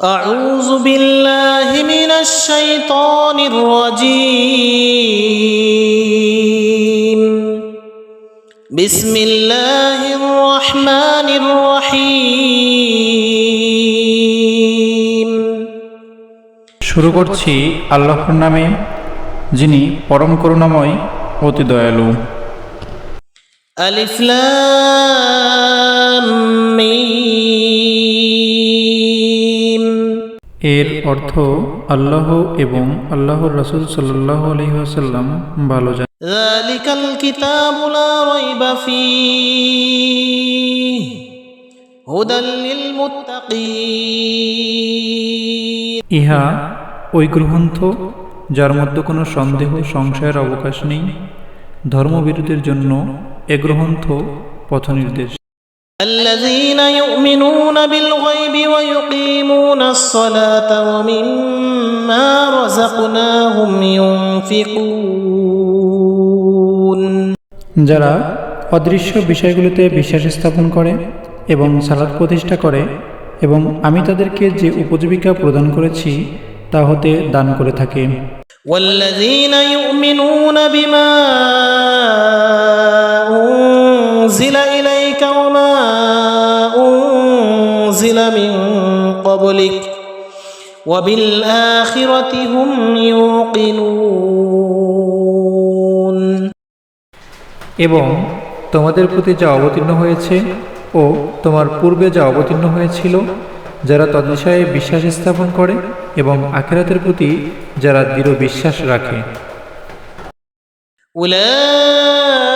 أعوذ بالله من الشيطان الرجيم بسم الله الرحمن الرحيم শুরু করছি আল্লাহর নামে যিনি পরম করুণাময় অতি দয়ালু ألف لام ميم এর অর্থ আল্লাহ এবং আল্লাহর রসুল সাল্লাহ আলহিহাসাল্লাম ভালো জানেন ذلك الكتاب لا ريب فيه هدى للمتقين ইহা ওই গ্রন্থ যার মধ্যে কোনো সন্দেহ সংশয়ের অবকাশ নেই ধর্মবিরোধীর জন্য এ গ্রন্থ পথনির্দেশ الذين يؤمنون بالغيب ويقيمون الصلاة ومما رزقناهم ينفقون যারা অদৃশ্য বিষয়গুলোতে বিশ্বাস স্থাপন করে এবং সালাদ প্রতিষ্ঠা করে এবং আমি তাদেরকে যে উপজীবিকা প্রদান করেছি তা হতে দান করে থাকে والذين يؤمنون بما أنزل أنزل من قبلك وبالآخرة هم يوقنون এবং তোমাদের প্রতি যা অবতীর্ণ হয়েছে ও তোমার পূর্বে যা অবতীর্ণ হয়েছিল যারা তদ্বিষয়ে বিশ্বাস স্থাপন করে এবং আখেরাতের প্রতি যারা দৃঢ় বিশ্বাস রাখে أولئك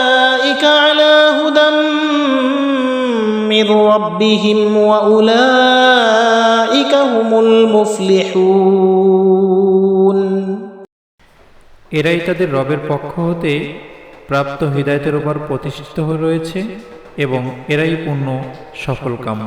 من ربهم وأولئك هم المفلحون এরাই তাদের রবের পক্ষ হতে প্রাপ্ত হৃদায়তের উপর প্রতিষ্ঠিত হয়ে রয়েছে এবং এরাই পূর্ণ সফল কাম